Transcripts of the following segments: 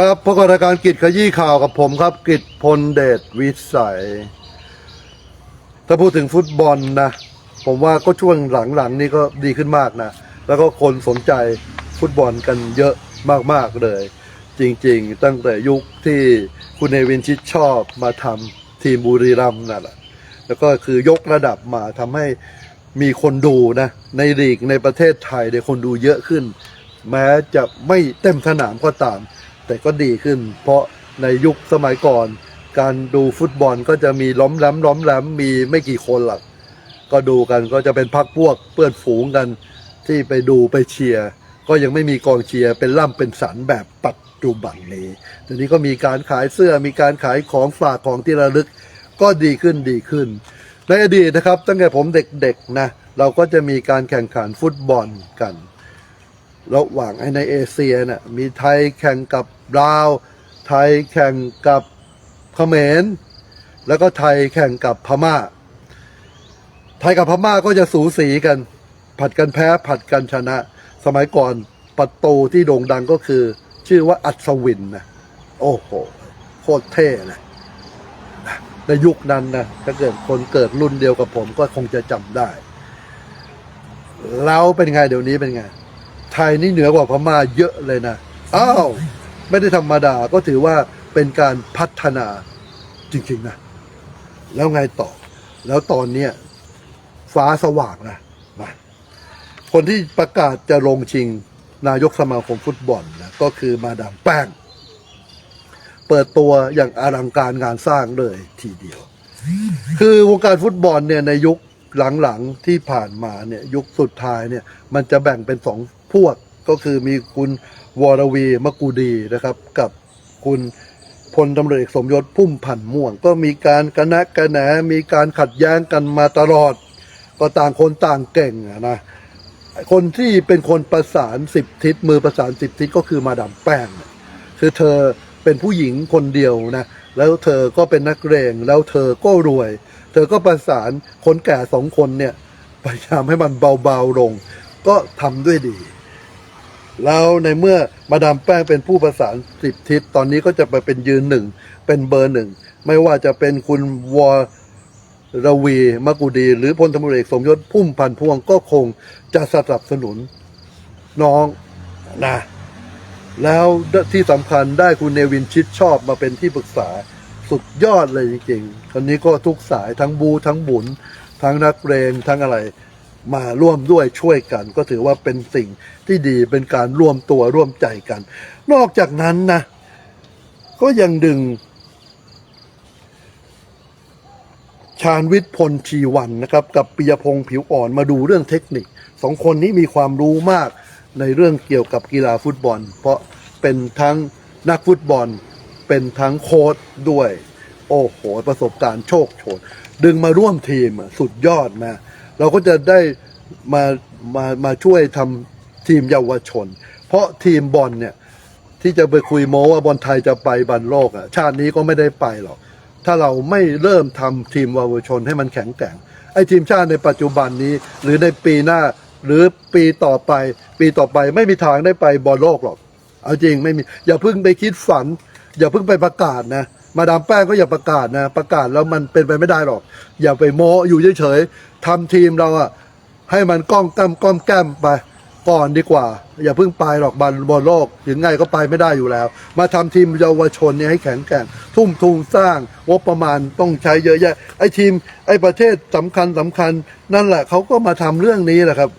ครับพบกับรายการกิจขยี้ข่าวกับผมครับ กิจพลเดชวิสัย ถ้าพูดถึงฟุตบอลนะ ผมว่าก็ช่วงหลังๆนี่ก็ดีขึ้นมากนะ แล้วก็คนสนใจฟุตบอลกันเยอะมากๆเลย จริงๆ ตั้งแต่ยุคที่คุณเนวินชิดชอบมาทำทีมบุรีรัมย์นั่นแหละแล้วก็คือยกระดับมาทำให้มีคนดูนะ ในลีกในประเทศไทยเนี่ยคนดูเยอะขึ้น แม้จะไม่เต็มสนามก็ตาม แต่ก็ดีขึ้น เพราะในยุคสมัยก่อน การดูฟุตบอลก็จะมีล้อมแหลมล้อมแหลมมีไม่กี่คนหรอกก็ดูกันก็จะเป็นพักพวกเพื่อนฝูงกัน ที่ไปดูไปเชียร์ก็ยังไม่มีกองเชียร์เป็นล่ำเป็นสันแบบปัจจุบันนี้ทีนี้ก็มีการขายเสื้อมีการขายของฝากของที่ระลึก ก็ดีขึ้นดีขึ้น ในอดีตนะครับ ตั้งแต่ผมเด็กๆนะเราก็จะมีการแข่งขันฟุตบอลกัน ระหว่างในเอเชียน่ะมีไทยแข่งกับ ลาว ไทยแข่งกับเขมร แล้วก็ไทยแข่งกับพม่า ไทยกับพม่าก็จะสูสีกัน ผัดกันแพ้ผัดกันชนะ สมัยก่อนประตูที่โด่งดังก็คือ ชื่อว่าอัศวินนะโอ้โหโคตรเท่นะในยุคนั้นนะถ้าเกิดคนเกิดรุ่นเดียวกับผมก็คงจะจำได้แล้วเป็นไงเดี๋ยวนี้เป็นไง ไทยนี่เหนือกว่าพม่าเยอะเลยนะ อ้าว ไม่ได้ธรรมดาก็ถือว่าเป็นการพัฒนาจริงๆนะแล้วไงต่อ แล้วตอนเนี้ยฟ้าสว่างนะมาคนที่ประกาศจะลงชิงนายกสมาคมฟุตบอลนะก็คือมาดามแป้ง เปิดตัวอย่างอลังการงานสร้างเลยทีเดียว คือวงการฟุตบอลเนี่ยในยุคหลังๆที่ผ่านมาเนี่ยยุคสุดท้ายเนี่ยมันจะแบ่งเป็นสองพวก ก็คือมีคุณวรวีมกูดีนะครับ กับคุณพลตำรวจเอกสมยศพุ่มพันม่วง ก็มีการกระนะกระแหนมีการขัดแย้งกันมาตลอด ก็ต่างคนต่างเก่งอะนะคนที่เป็นคนประสานสิบทิศมือประสานสิบทิศก็คือมาดามแป้งคือเธอเป็นผู้หญิงคนเดียวนะแล้วเธอก็เป็นนักเรงแล้วเธอก็รวย เธอก็ประสานคนแก่สองคนเนี่ยพยายามให้มันเบาๆลง ก็ทำด้วยดี แล้วในเมื่อมาดามแป้งเป็นผู้ประสานสิบทิศตอนนี้ก็จะไปเป็นยืนหนึ่ง เป็นเบอร์หนึ่ง ไม่ว่าจะเป็นคุณวรวีมกุดี หรือพลตำรวจเอกสมยศพุ่มพันพวงก็คงจะสนับสนุนน้องนะแล้วที่สำคัญได้คุณเนวินชิดชอบมาเป็นที่ปรึกษาสุดยอดเลยจริงๆคนนี้ก็ทุกสายทั้งบูทั้งบุญ ทั้งนักเรงทั้งอะไร มาร่วมด้วยช่วยกัน ก็ถือว่าเป็นสิ่งที่ดีเป็นการร่วมตัวร่วมใจกัน นอกจากนั้นนะ ก็ยังดึง ชาญวิทย์พลชีวันนะครับ กับปิยพงศ์ผิวอ่อนมาดูเรื่องเทคนิคสองคนนี้มีความรู้มากในเรื่องเกี่ยวกับกีฬาฟุตบอล เพราะเป็นทั้งนักฟุตบอล เป็นทั้งโค้ชด้วย โอ้โห ประสบการณ์โชคโชน ดึงมาร่วมทีมสุดยอดนะ เราก็จะได้มามามาช่วยทำทีมเยาวชน เพราะทีมบอลเนี่ยที่จะไปคุยโม้ว่าบอลไทยจะไปบันโลกอะชาตินี้ก็ไม่ได้ไปหรอกถ้าเราไม่เริ่มทำทีมเยาวชนให้มันแข็งแกร่งไอ้ทีมชาติในปัจจุบันนี้ หรือในปีหน้าหรือปีต่อไป ปีต่อไปไม่มีทางได้ไปบอลโลกหรอก เอาจริงไม่มีอย่าเพิ่งไปคิดฝัน อย่าเพิ่งไปประกาศนะมาดามแป้งก็อย่าประกาศนะ ประกาศแล้วมันเป็นไปไม่ได้หรอก อย่าไปโม้อยู่เฉย ทำทีมเราอะให้มันก้องแก้มก้อมแก้มไปก่อนดีกว่า อย่าเพิ่งไปหรอกบอลบอลโลกยังไงก็ไปไม่ได้อยู่แล้ว มาทำทีมเยาวชนเนี่ยให้แข็งแกร่งทุ่มทุนสร้างงบประมาณต้องใช้เยอะแยะ ไอ้ทีม ไอ้ประเทศสำคัญสำคัญ นั่นแหละเขาก็มาทำเรื่องนี้แหละครับ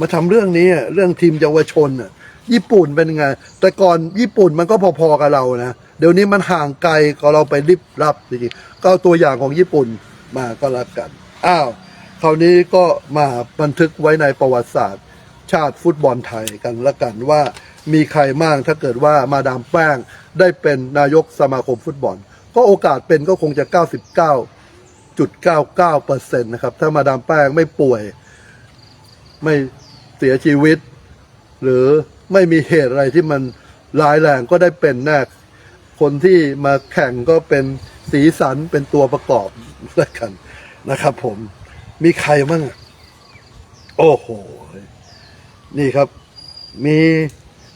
มาทำเรื่องนี้เรื่องทีมเยาวชนน่ะญี่ปุ่นเป็นไงแต่ก่อนญี่ปุ่นมันก็พอๆกับเรานะเดี๋ยวนี้มันห่างไกลก็เราไปริบรับจริงๆก็เอาตัวอย่างของญี่ปุ่นมาก็แล้วกันอ้าว คราวนี้ก็มาบันทึกไว้ในประวัติศาสตร์ ชาติฟุตบอลไทยกันละกันว่ามีใครบ้างถ้าเกิดว่ามาดามแป้งได้เป็นนายกสมาคมฟุตบอล ก็โอกาสเป็นก็คงจะ 99.99%นะครับถ้ามาดามแป้งไม่ป่วย ไม่เสียชีวิต หรือไม่มีเหตุอะไรที่มันร้ายแรงก็ได้เป็นแน่คนที่มาแข่งก็เป็นสีสันเป็นตัวประกอบล้วกันนะครับผม มีใครบ้างโอ้โห นี่ครับ มี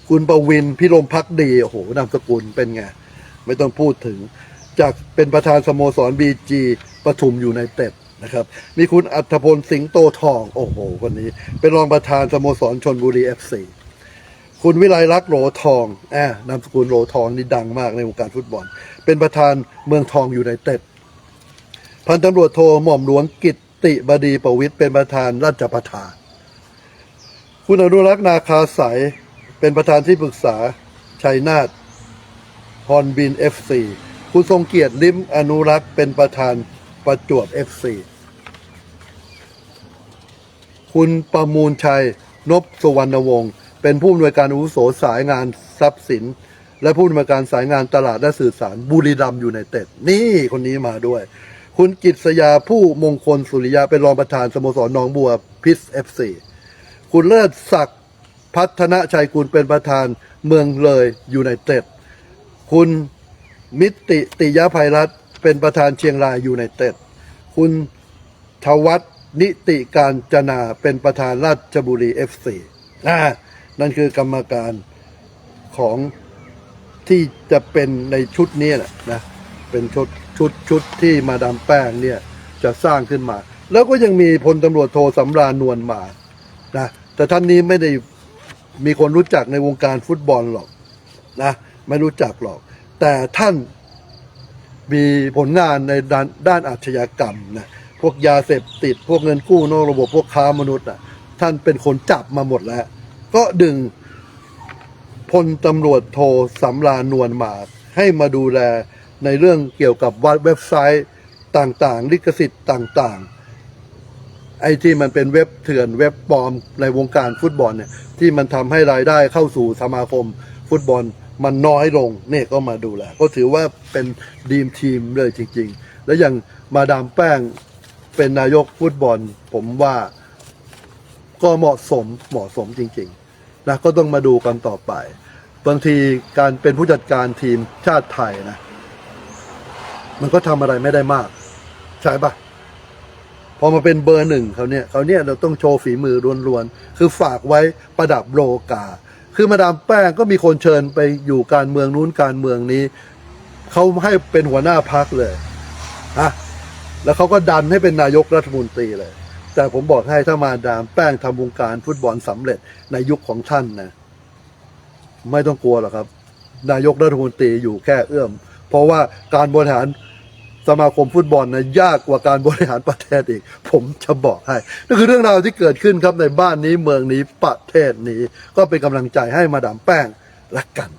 คุณประวินพิรมพักดีโอ้โหนามสกุลเป็นไง ไม่ต้องพูดถึง จากเป็นประธานสโมสรบีจีปทุมอยู่ในเต็ดนะครับ มีคุณอัธพลสิงโตทอง โอ้โหคนนี้ เป็นรองประธานสโมสรชนบุรีเอฟซีคุณวิไลลักษ์โหลทองแอบนามสกุลโหลทองนี่ดังมากในวงการฟุตบอล เป็นประธานเมืองทองอยู่ในเต็ด พันตำรวจโทหม่อมหลวงกิต ติบดีประวิทย์เป็นประธานราชประธาน คุณอนุรักษ์นาคาสายเป็นประธานที่ปรึกษาชัยนาทฮอนบินเอฟซีคุณทรงเกียรติลิมอนุรักษ์เป็นประธานประจวบเอฟซีคุณประมูลชัยนพสุวรรณวงศ์เป็นผู้อำนวยการอุโสสายงานทรัพย์สิน และผู้อำนวยการสายงานตลาดและสื่อสารบุรีรัมย์อยู่ในเต็ดนี่คนนี้มาด้วย คุณกิตสยาผู้มงคลสุริยะเป็นรองประธานสโมสรหนองบัวพิษเอฟซีคุณเลิศศักดิ์พัฒนชัยกุลเป็นประธานเมืองเลยยูไนเต็ดคุณมิติติยภัยรัตเป็นประธานเชียงรายยูไนเต็ดคุณทวัฒนิติการจนาเป็นประธานราชบุรีเอฟซีอ่นั่นคือกรรมการของที่จะเป็นในชุดนี้แหละนะ เป็นชุด ชุดชุดที่มาดามแป้งเนี่ยจะสร้างขึ้นมา แล้วก็ยังมีพลตำรวจโทสำราญนวลมานะแต่ท่านนี้ไม่ได้มีคนรู้จักในวงการฟุตบอลหรอกนะไม่รู้จักหรอก แต่ท่านมีผลงานในด้านด้านอาชญากรรมนะพวกยาเสพติด พวกเงินกู้นอกระบบพวกค้ามนุษย์อะท่านเป็นคนจับมาหมดแล้ว ก็ดึงพลตำรวจโทสำราญนวลมาให้มาดูแล ในเรื่องเกี่ยวกับวัดเว็บไซต์ต่างๆ ลิขสิทธิ์ต่างๆ ไอ้ที่มันเป็นเว็บเถื่อนเว็บปลอมในวงการฟุตบอลเนี่ยที่มันทำให้รายได้เข้าสู่สมาคมฟุตบอลมันน้อยลงเนี่ยก็มาดูแลก็ถือว่าเป็นดีมทีมเลยจริง ๆ แล้วอย่างมาดามแป้งเป็นนายกฟุตบอล ผมว่าก็เหมาะสมเหมาะสมจริงๆนะก็ต้องมาดูกันต่อไปบางทีการเป็นผู้จัดการทีมชาติไทยนะ มันก็ทำอะไรไม่ได้มาก ใช่ปะพอมาเป็นเบอร์หนึ่งเขาเนี่ยเขาเนี่ยเราต้องโชว์ฝีมือล้วนๆคือฝากไว้ประดับโลกา คือมาดามแป้งก็มีคนเชิญไปอยู่การเมืองนู้นการเมืองนี้เขาให้เป็นหัวหน้าพักเลยฮะแล้วเขาก็ดันให้เป็นนายกรัฐมนตรีเลย แต่ผมบอกให้ถ้ามาดามแป้งทำวงการฟุตบอลสำเร็จในยุคของท่านนะไม่ต้องกลัวหรอกครับ นายกรัฐมนตรีอยู่แค่เอื้อม เพราะว่าการบริหาร สมาคมฟุตบอลนะยากกว่าการบริหารประเทศอีก ผมจะบอกให้นั่นคือเรื่องราวที่เกิดขึ้นครับในบ้านนี้เมืองนี้ประเทศนี้ ก็เป็นกำลังใจให้มาดามแป้งละกัน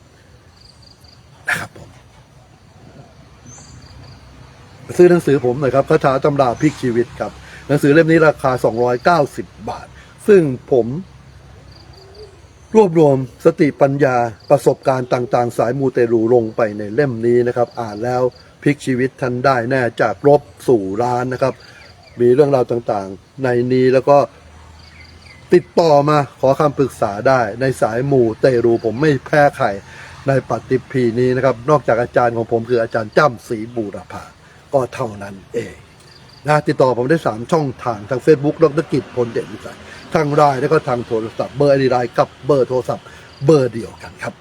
นะครับผมซื้อหนังสือผมหน่อยครับคาถาตำราพลิกชีวิตครับ หนังสือเล่มนี้ราคา 290 บาท ซึ่งผมรวบรวมสติปัญญาประสบการณ์ต่าง ๆ สายมูเตลูลงไปในเล่มนี้นะครับ อ่านแล้ว พลิกชีวิตท่านได้แน่จากรบสู่ร้านนะครับ มีเรื่องราวต่างๆ ในนี้แล้วก็ติดต่อมาขอคำปรึกษาได้ในสายหมู่เตรูผมไม่แพ้ใครในปฏิพีนี้นะครับ นอกจากอาจารย์ของผมคืออาจารย์จ้ำศรีบูรพาก็เท่านั้นเองนะติดต่อผมได้ 3 ช่องทางทาง Facebook ดรกิจพลเด่นวิสัยทางไลน์แล้วก็ทางโทรศัพท์เบอร์ไอดีไลน์กับเบอร์โทรศัพท์เบอร์เดียวกันครับ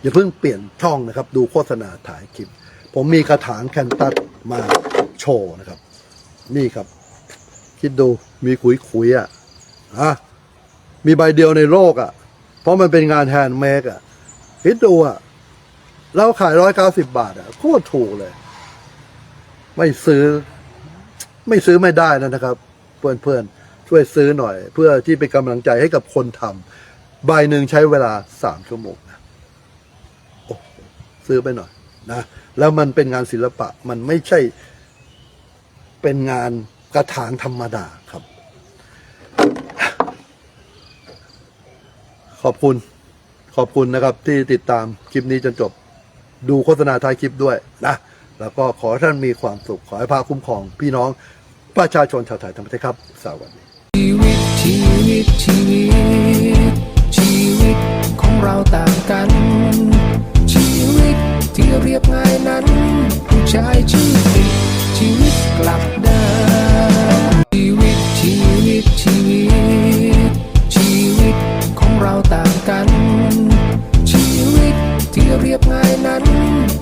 อย่าเพิ่งเปลี่ยนช่องนะครับ ดูโฆษณาถ่ายคลิป ผมมีกระถางแคนตัสมาโชว์นะครับ นี่ครับ คิดดูมีขุยขุยๆอะอะมีใบเดียวในโลกอะ เพราะมันเป็นงานแฮนด์เมดอะคิดดูอะเราขายร้อยเก้าสิบบาทอะโคตรถูกเลย ไม่ซื้อ ไม่ซื้อไม่ได้นะนะครับ เพื่อนเพื่อนๆช่วยซื้อหน่อย เพื่อที่เป็นกำลังใจให้กับคนทำใบหนึ่งใช้เวลาสามชั่วโมงนะโอ้ซื้อไปหน่อยนะ แล้วมันเป็นงานศิลปะมันไม่ใช่เป็นงานกระถางธรรมดาครับ ขอบคุณขอบคุณนะครับที่ติดตามคลิปนี้จนจบ ดูโฆษณาท้ายคลิปด้วยนะ แล้วก็ขอท่านมีความสุข ขอให้พาคุ้มครอง พี่น้องประชาชนชาวไทยทั้งประเทศครับ สวัสดีชีวิตชีวิตชีวิตชีวิตของเราต่างกัน ใช้ชีวิตชีวิตกลับเดินชีวิตชีวิตชีวิต ชีวิตของเราต่างกัน ชีวิตที่เรียบง่ายนั้น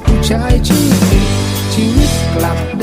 ผู้ใช้ชีวิตชีวิตกลับ